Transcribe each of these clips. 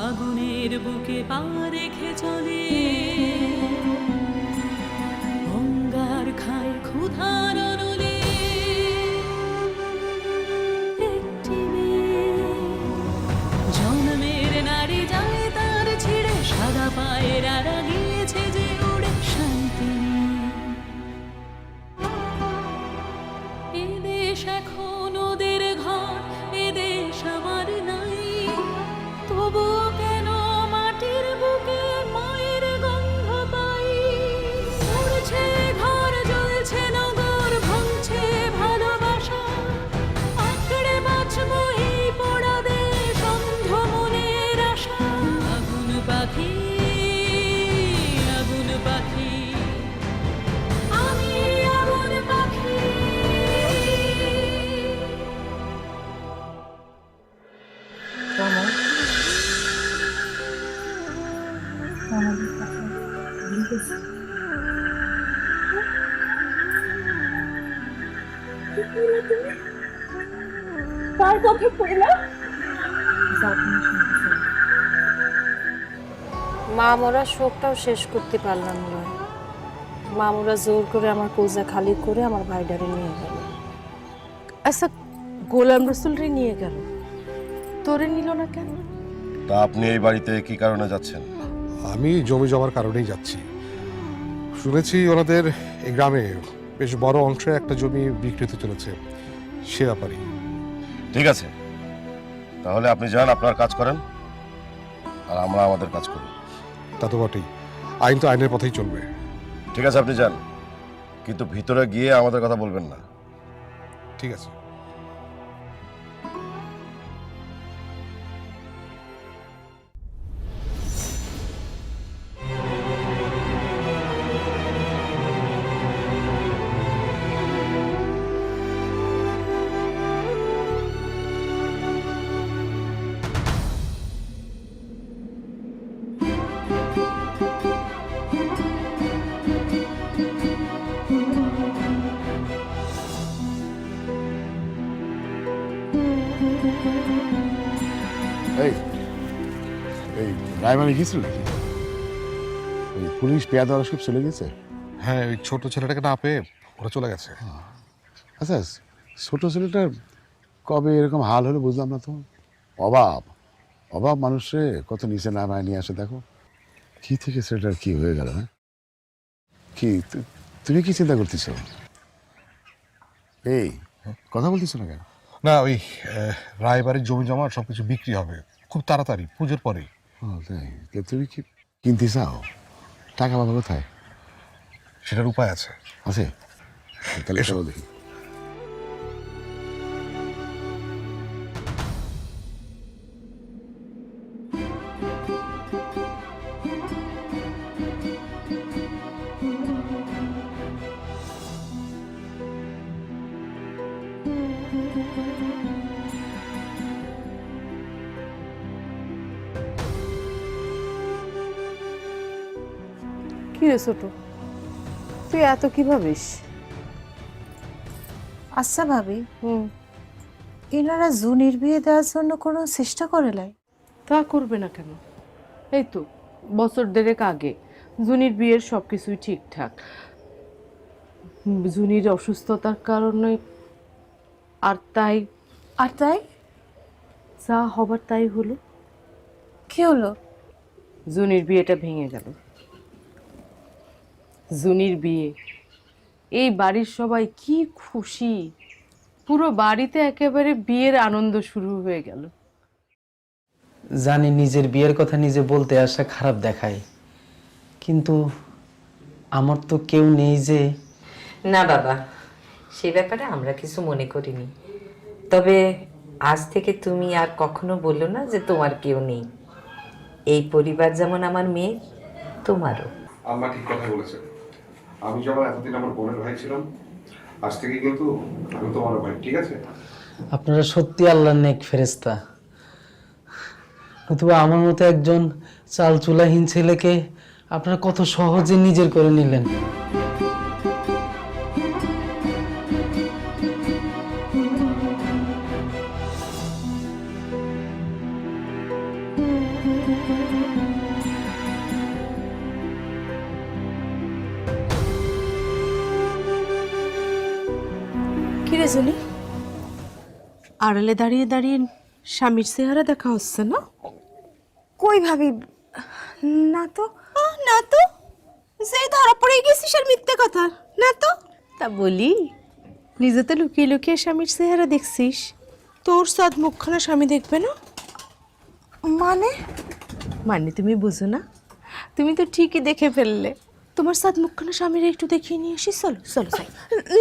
আগুনের বুকে পা রেখে চলে। আমাদের মরা শোকটাও শেষ করতে পারলাম না। মামুরা জোর করে আমার কোজা খালি করে আমার ভাইডারে নিয়ে গেল। আচ্ছা গোলাম রসুলরে নিয়ে গেল। তোরে নিল না কেন? তা আপনি এই বাড়িতে কি কারণে যাচ্ছেন? আমি জমি জমার কারণেই যাচ্ছি। শুনেছি ওনাদের এই গ্রামে বেশ বড় অংশে একটা জমি বিক্রি হতে চলেছে সে ব্যাপারে ঠিক আছে। তাহলে আপনি যান আপনার কাজ করেন আর আমরা আমাদের কাজ করি। তা তো বটেই। আইন তো আইনের পথেই চলবে। ঠিক আছে আপনি যান। কিন্তু ভিতরে গিয়ে আমাদের কথা বলবেন না। ঠিক আছে। রায়মানি গেছিল নাকি? ওই পুলিশ পেয়াদা সব চলে গেছে হ্যাঁ ওই ছোট ছেলেটাকে না পেয়ে ওরা চলে গেছে। আচ্ছা ছোট ছেলেটার কবে এরকম হাল হলো বুঝলাম না তো। অভাব। অভাব মানুষে কত নিচে নামায় নিয়ে আসে দেখো। কি থেকে ছেলেটার কি হয়ে গেল হ্যাঁ? কি তুমি কি চিন্তা করতেছ? এই কথা বলতেছ না কেন? না ওই রায়বাড়ির জমি জমা সব কিছু বিক্রি হবে। খুব তাড়াতাড়ি পুজোর পরেই। ও, তাই কে তুমি কি কিনতে চাও? টাকা পাবো কোথায়? সেটার উপায় আছে। আছে? তাহলে এসো। দেখি। কি রে ছোট? তুই এত কি ভাবিস? আচ্ছা ভাবি। হুম। এনারা জুনির বিয়ে দেওয়ার জন্য কোনো চেষ্টা করে লাই তা করবে না কেন? এই তো বছর দেড়েক আগে জুনির বিয়ের সব কিছুই ঠিকঠাক। জুনির অসুস্থতার কারণে আর তাই আর তাই? যা হবার তাই হলো। কি হলো? জুনির বিয়েটা ভেঙে গেল। জুনির বিয়ে। এই বাড়ির সবাই কি খুশি। পুরো বাড়িতে একেবারে বিয়ের আনন্দ শুরু হয়ে গেল। জানি নিজের বিয়ের কথা নিজে বলতে আসা খারাপ দেখায়। কিন্তু আমার তো কেউ নেই যে না বাবা সে ব্যাপারে আমরা কিছু মনে করিনি। তবে আজ থেকে তুমি আর কখনো বলল না যে তোমার কেউ নেই। এই পরিবার যেমন আমার মেয়ে তোমারও। আম্মা ঠিক কথা বলেছে। আমি যখন এতদিন আমার বোনের ভাই ছিলাম, আজ থেকে কিন্তু আমি তোমার ভাই, ঠিক আছে? আপনারা সত্যি আল্লাহর নেক ফেরেস্তা নতুবা আমার মতো একজন চাল চুলাহীন ছেলেকে আপনারা কত সহজে নিজের করে নিলেন। জনি আড়ালে দাঁড়িয়ে দাঁড়িয়ে স্বামীর চেহারা দেখা হচ্ছে না? কই ভাবি? না তো। না তো। সেই ধরা পড়ে গেছিস আর মিথ্যে কথা। না তো। তা বলি। নিজে তো লুকিয়ে লুকিয়ে স্বামীর চেহারা দেখছিস। তোর সাদ মুখখানা স্বামী দেখবে না? মানে? মানে তুমি বুঝো না। তুমি তো ঠিকই দেখে ফেললে। তোমার সাদ মুখখানা স্বামীর একটু দেখিয়ে নিয়ে আসি? চলো চলো চলো।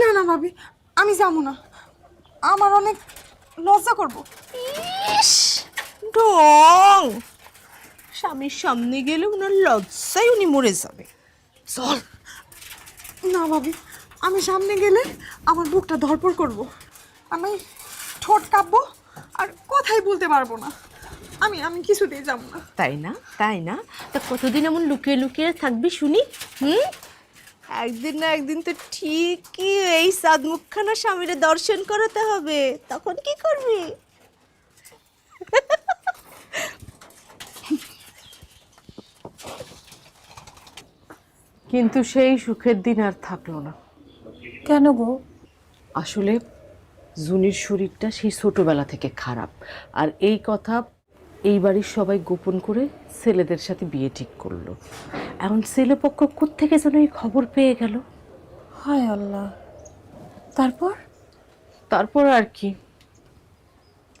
না না ভাবি আমি যাব না। আমার অনেক লজ্জা করব। ইস! ঢং স্বামীর সামনে গেলে ওনার লজ্জায় উনি মরে যাবে। চল। না ভাবি আমি সামনে গেলে আমার বুকটা ধরপড় করব। আমি ঠোঁট কাঁপবো আর কথাই বলতে পারব না। আমি আমি কিছুতেই যাব না। তাই না? তাই না? তা কতদিন এমন লুকিয়ে লুকিয়ে থাকবি শুনি হুম? একদিন না একদিন তো ঠিকই এই সাদ মুখখানা স্বামীরে দর্শন করাতে হবে। তখন কি করবি? কিন্তু সেই সুখের দিন আর থাকল না। কেন গো? আসলে জুনির শরীরটা সেই ছোটবেলা থেকে খারাপ। আর এই কথা এই বাড়ির সবাই গোপন করে ছেলেদের সাথে বিয়ে ঠিক করল। এখন ছেলেপক্ষ কোত্থেকে যেন এই খবর পেয়ে গেল? হায় আল্লাহ। তারপর? তারপর আর কি।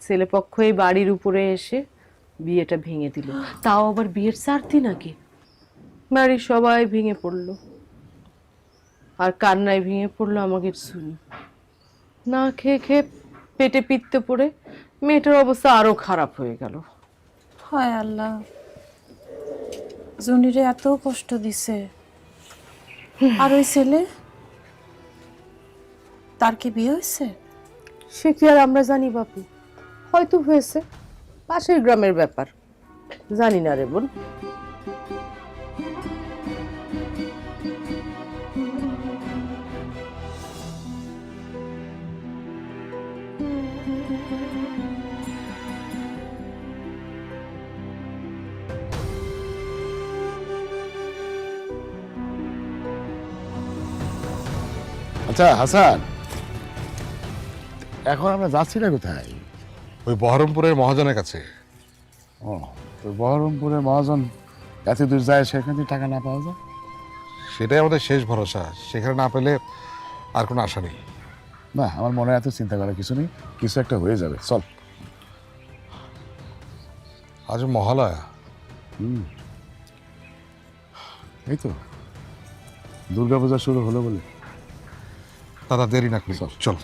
ছেলেপক্ষ এই বাড়ির উপরে এসে বিয়েটা ভেঙে দিল। তাও আবার বিয়ের চার দিন আগে বাড়ির সবাই ভেঙে পড়ল। আর কান্নায় ভেঙে পড়ল আমাকে শুনি না খেয়ে খেয়ে পেটে পিত্তে পড়ে মেয়েটার অবস্থা আরও খারাপ হয়ে গেল। হায় আল্লাহ। জুনিরে এত কষ্ট দিছে। আর ওই ছেলে? তার কি বিয়ে হয়েছে? সে কি আর আমরা জানি বাপু? হয়তো হয়েছে। পাশের গ্রামের ব্যাপার। জানি না রে বোন। আচ্ছা হাসান। এখন আমরা যাচ্ছি না কোথায়? ওই বহরমপুরের মহাজনের কাছে। ও তো বহরমপুরের মহাজন এত দূর যায় সেখান থেকে টাকা না পাওয়া যায়? সেটাই আমাদের শেষ ভরসা। সেখানে না পেলে আর কোনো আশা নেই। না আমার মনে এত চিন্তা করার কিছু নেই। কিছু একটা হয়ে যাবে। চল। আজ মহালয়া। হুম। এই তো। দুর্গাপূজা শুরু হলো বলে। দাদা দেরি না করি। চল।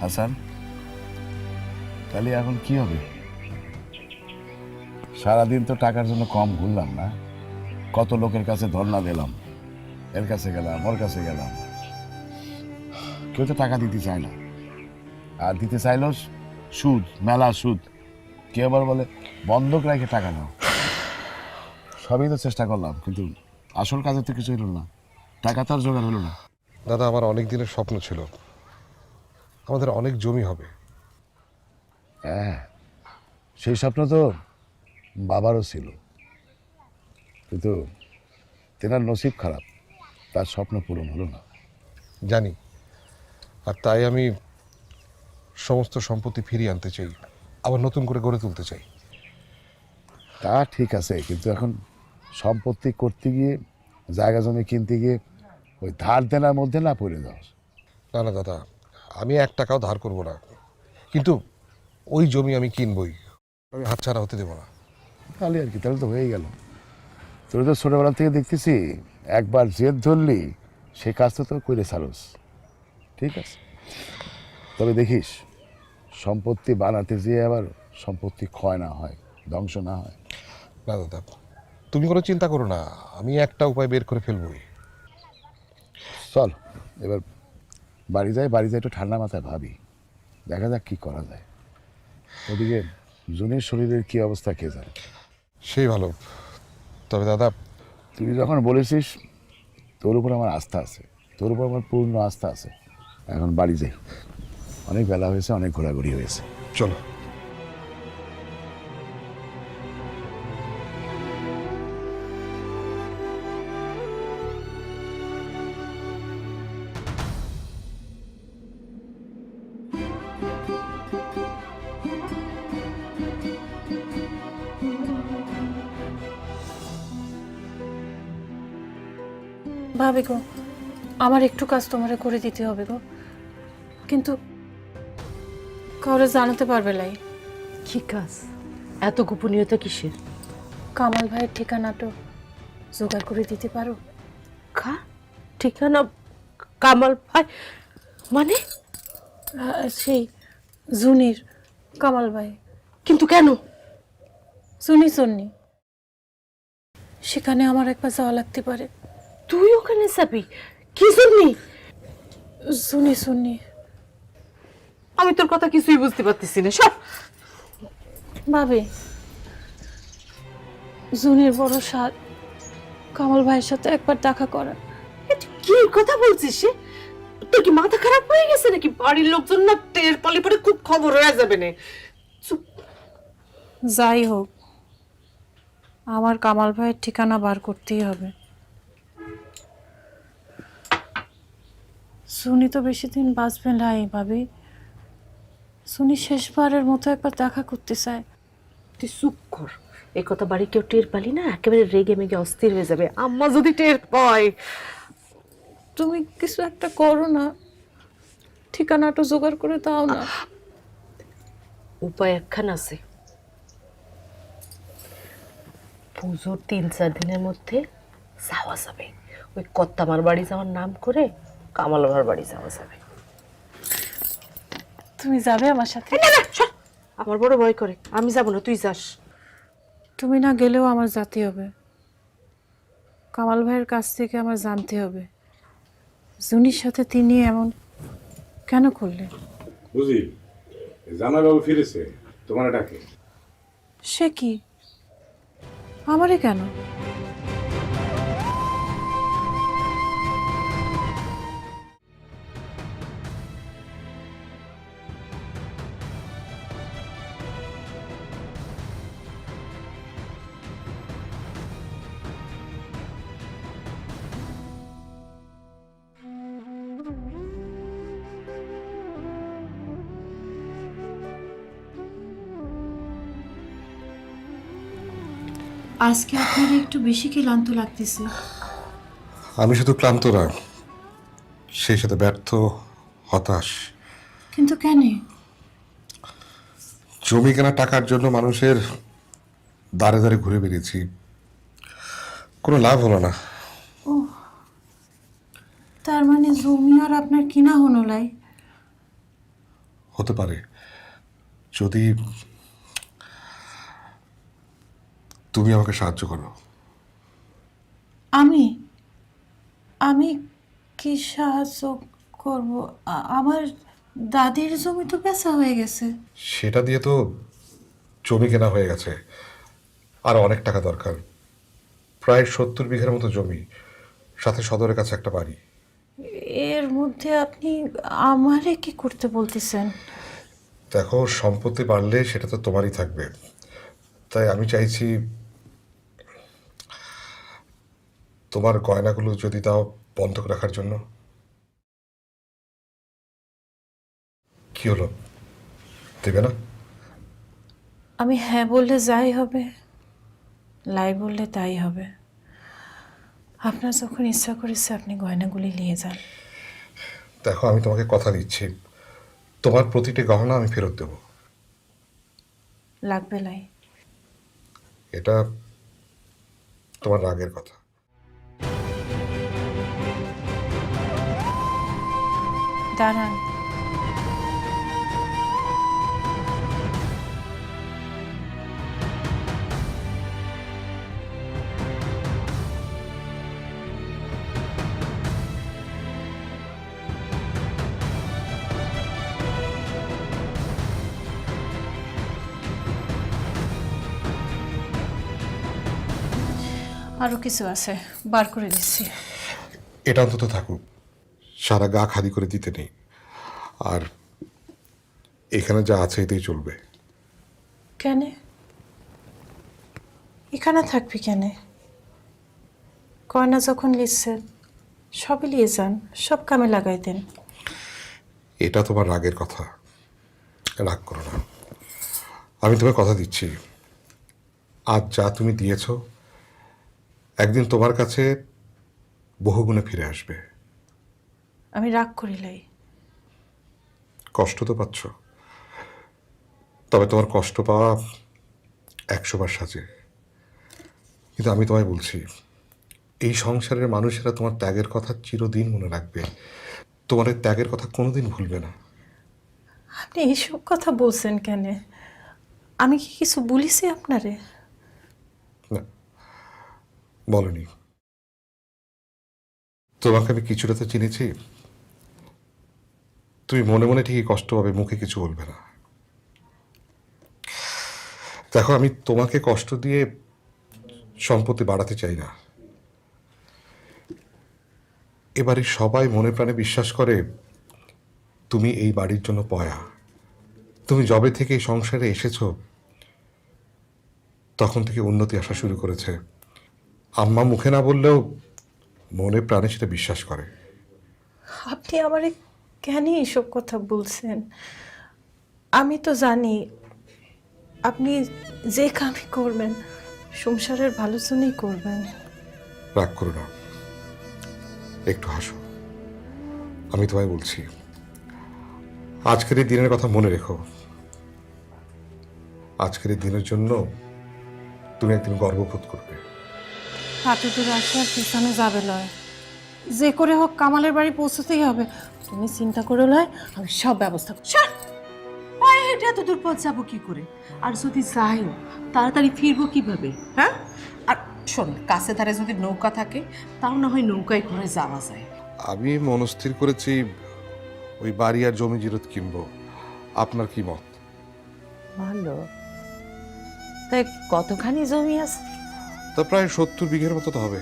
হাসান তাহলে এখন কি হবে? সারাদিন তো টাকার জন্য কম ঘুরলাম না। কত লোকের কাছে ধর্ণা দিলাম। এর কাছে গেলাম ওর কাছে গেলাম। কেউ তো টাকা দিতে চায় না। আর দিতে চাইলেও সুদ মেলা সুদ। কেউ আবার বলে বন্ধক রেখে টাকা নাও। সবই তো চেষ্টা করলাম কিন্তু আসল কাজে তো কিছু হলো না। টাকা তো আর জোগাড় হলো না। দাদা আমার অনেক দিনের স্বপ্ন ছিল। আমাদের অনেক জমি হবে। হ্যাঁ সেই স্বপ্ন তো বাবারও ছিল। কিন্তু তেনার নসিব খারাপ তার স্বপ্ন পূরণ হলো না। জানি আর তাই আমি সমস্ত সম্পত্তি ফিরিয়ে আনতে চাই। আবার নতুন করে গড়ে তুলতে চাই। তা ঠিক আছে কিন্তু এখন সম্পত্তি করতে গিয়ে জায়গা জমি কিনতে গিয়ে ওই ধার দেনার মধ্যে না পড়ে যাও না না দাদা আমি এক টাকাও ধার করব না। কিন্তু ওই জমি আমি কিনবই। আমি হাতছাড়া হতে দেবো না। তাহলে আর কি তাহলে তো হয়ে গেল। তোর তো ছোটোবেলা থেকে দেখতেছি একবার জেদ ধরলি সে কাজটা তো করে ছাড়স। ঠিক আছে? তবে দেখিস সম্পত্তি বানাতে যেয়ে আবার সম্পত্তি ক্ষয় না হয় ধ্বংস না হয়। না দাদা তুমি কোনো চিন্তা করো না আমি একটা উপায় বের করে ফেলবই। চল এবার বাড়ি যাই বাড়ি যাই একটু ঠান্ডা মাথায় ভাবি দেখা যাক কি করা যায়। ওদিকে জুনের শরীরের কি অবস্থা কে জানে? সেই ভালো। তবে দাদা তুই যখন বলেছিস তোর উপর আমার আস্থা আছে তোর উপর আমার পূর্ণ আস্থা আছে। এখন বাড়ি যাই। অনেক বেলা হয়েছে অনেক ঘোরাঘুরি হয়েছে। চলো। ভাবি গো আমার একটু কাজ তোমারে করে দিতে হবে গো। কিন্তু কাউরে জানাতে পারবে লাই। কি কাজ? এত গোপনীয়তা কিসের? কামাল ভাইয়ের ঠিকানাটা জোগাড় করে দিতে পারো। খা ঠিকানা কামাল ভাই? মানে? সেই জুনির কামাল ভাই। কিন্তু কেন? জুনি সন্নি সেখানে আমার একবার যাওয়া লাগতে পারে। তুই ওখানে যাবি? কি জন্যি জুনি সন্নি আমি তোর কথা কিছুই বুঝতে পারতেছি না সব ভাবে জুনির বড় সাত কামাল ভাইয়ের সাথে একবার দেখা করার কি কথা বলছিস সে? তোর কি মাথা খারাপ হয়ে গেছে নাকি? বাড়ির লোকজন না টের পালে পরে খুব খবর হয়ে যাবে না। চুপ। যাই হোক আমার কামাল ভাইয়ের ঠিকানা বার করতেই হবে। সুনি তো বেশি দিন বাঁচবে নাই ভাবি। সুনি শেষবারের মতো একবার দেখা করতে চায়। তুই চুপ কর। এই কথা বাড়ি কেউ টের পালি না? একেবারে রেগে মেগে অস্থির হয়ে যাবে। আম্মা যদি টের পায়। তুমি কিছু একটা করো না। ঠিকানাটা জোগাড় করে দাও না। উপায় একখান আছে। পুজোর তিন চার দিনের মধ্যে যাওয়া যাবে। ওই কত্তামার বাড়ি যাওয়ার নাম করে কামাল আমার বাড়ি যাওয়া যাবে। তুমি যাবে আমার সাথে? না না সর। আমার বড় ভয় করে। আমি যাব না তুই যাস। তুমি না গেলেও আমার যেতে হবে। কামাল ভাইয়ের কাছ থেকে আমার জানতে হবে। জুনির সাথে তিনি এমন কেন করলেন? বুঝি। জামাইবাবু ফিরেছে তোমার ডাকে। সে কি? আমারে কেন? আজকে আপনার একটু বেশি ক্লান্ত লাগতেছে। আমি শুধু ক্লান্ত না সেই সাথে ব্যর্থ হতাশ। কিন্তু কেন? জমি কেনা টাকার জন্য মানুষের দাঁড়ে দাঁড়ে ঘুরে বেরিয়েছি কোনো লাভ হলো না। ও তার মানে জমি আর আপনার কিনা হলো লাই? হতে পারে। যদি তুমি আমাকে সাহায্য করো। আমি আমি কি সাহায্য করব? আমার দাদির জমি তো বেচা হয়ে গেছে। সেটা দিয়ে তো জমি কেনা হয়ে গেছে। আর অনেক টাকা দরকার। প্রায় সত্তর বিঘার মতো জমি সাথে সদরের কাছে একটা বাড়ি। এর মধ্যে আপনি আমারে কি করতে বলতেছেন? দেখো সম্পত্তি বাড়লে সেটা তো তোমারই থাকবে। তাই আমি চাইছি তোমার গয়নাগুলো যদি দাও বন্ধক রাখার জন্য। কি হলো? দেবে না? আমি হ্যাঁ বললে যাই হবে লাই বললে তাই হবে। আপনার যখন ইচ্ছা করেছে আপনি গয়নাগুলি নিয়ে যান। দেখো আমি তোমাকে কথা দিচ্ছি। তোমার প্রতিটি গহনা আমি ফেরত দেব। লাগবে লাই। এটা তোমার রাগের কথা। দাঁড়ান। আরও কিছু আছে বার করে দিচ্ছি। এটা অন্তত থাকুক। সারা গা খালি করে দিতে নেই। আর এখানে যা আছে এতেই চলবে। কেন? এখানে থাকবি কেন? গয়না যখন লিখছেন সবই নিয়ে যান সব কামে লাগাই দেন। এটা তোমার রাগের কথা। রাগ করো না। আমি তোমায় কথা দিচ্ছি। আজ যা তুমি দিয়েছ একদিন তোমার কাছে বহুগুণে ফিরে আসবে। আমি রাগ করি করিলাই কষ্ট তো পাচ্ছ। তবে তোমার কষ্ট পাওয়া একশো বার সাজে। কিন্তু আমি তোমায় বলছি এই সংসারের মানুষেরা তোমার ত্যাগের কথা চিরদিন মনে রাখবে। তোমার এই ত্যাগের কথা কোনোদিন ভুলবে না। আপনি এইসব কথা বলছেন কেন? আমি কি কিছু বলিছি আপনারে? না বলনি। তোমাকে আমি কিছুটা তো চিনেছি। তুমি মনে মনে ঠিকই কষ্ট পাবে, মুখে কিছু বলবে না। দেখো, আমি তোমাকে কষ্ট দিয়ে সম্পত্তি বাড়াতে চাই না। এবারে সবাই মনে প্রাণে বিশ্বাস করে, তুমি এই বাড়ির জন্য পয়া। তুমি জবে থেকে এই সংসারে এসেছ, তখন থেকে উন্নতি আসা শুরু করেছে। আম্মা মুখে না বললেও মনে প্রাণে সেটা বিশ্বাস করে। আপনি আমারে কেন এইসব কথা বলছেন? আমি তো জানি আপনি যে কামই করবেন সংসারের ভালো জন্যই করবেন। রাগ করো না। একটু হাসো। আমি তোমায় বলছি আজকের এই দিনের কথা মনে রেখো। আজকের এই দিনের জন্য তুমি একদিন গর্ববোধ করবে। হাতে দূরে আসে আর পিছনে যাবে লয়। যে করে হোক কামালের বাড়ি পৌঁছতেই হবে। তুমি চিন্তা করে লয় আমি সব ব্যবস্থা করছি। পায়ে হেঁটে এত দূর পথ যাব কি করে? আর যদি যাইও তাড়াতাড়ি ফিরবো কীভাবে হ্যাঁ? আর শোন কাছে ধারে যদি নৌকা থাকে তাও না হয় নৌকায় করে যাওয়া যায়। আমি মনস্থির করেছি ওই বাড়ি আর জমি জিরত কিনবো। আপনার কি মত? ভালো। তাই কতখানি জমি আছে? তা প্রায় সত্তর বিঘের মতো তো হবে।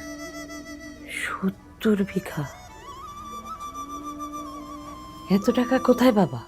সত্তর বিঘা। এত টাকা কোথায় বাবা?